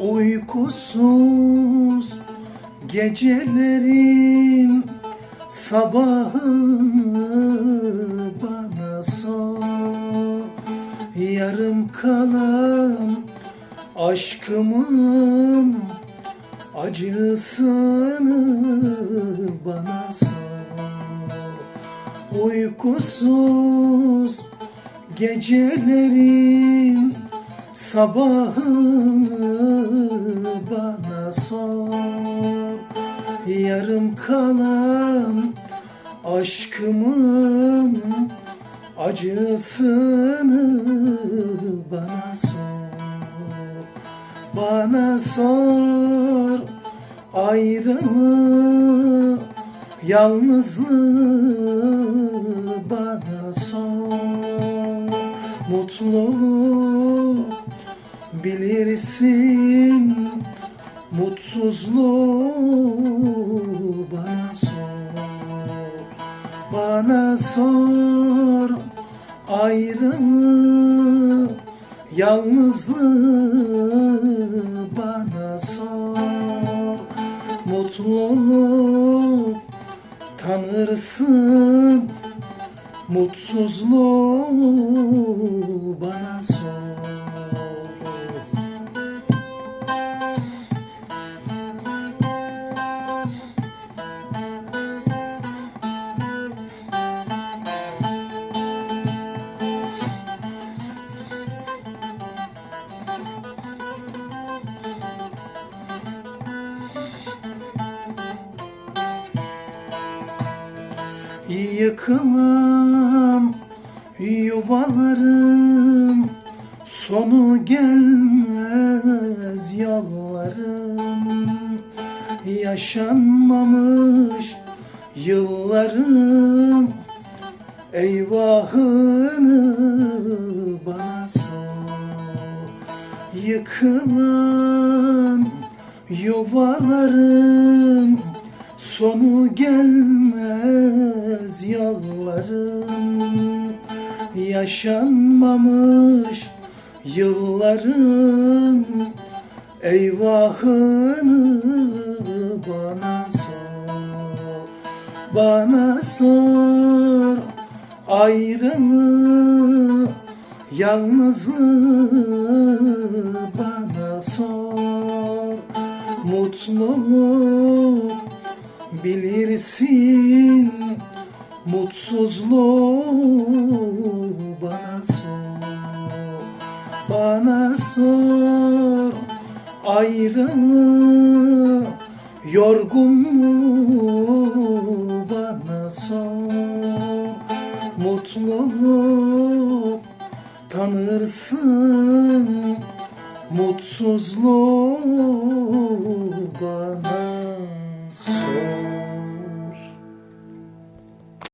Uykusuz gecelerin sabahını bana sor. Yarım kalan aşkımın acısını bana sor. Uykusuz gecelerin sabahını bana sor. Yarım kalan aşkımın acısını bana sor. Bana sor ayrılığı Yalnızlığı bana sor. Mutluluk bilirsin Mutsuzluğu bana sor. Bana sor ayrılığı Yalnızlığı bana sor. Mutluluk tanırsın Mutsuzluğu bana sor Yıkılan yuvalarım Sonu gelmez yollarım. Yaşanmamış yıllarım Eyvahını bana sor. Yıkılan yuvalarım Sonu gelmez yolların Yaşanmamış yılların Eyvahını bana sor. Bana sor ayrılığı Yalnızlığı bana sor. Mutluluk bilirsin Mutsuzluğu bana sor Bana sor. Ayrılığı Yorgunluğu bana sor. Mutluluk tanırsın Mutsuzluğu bana sou.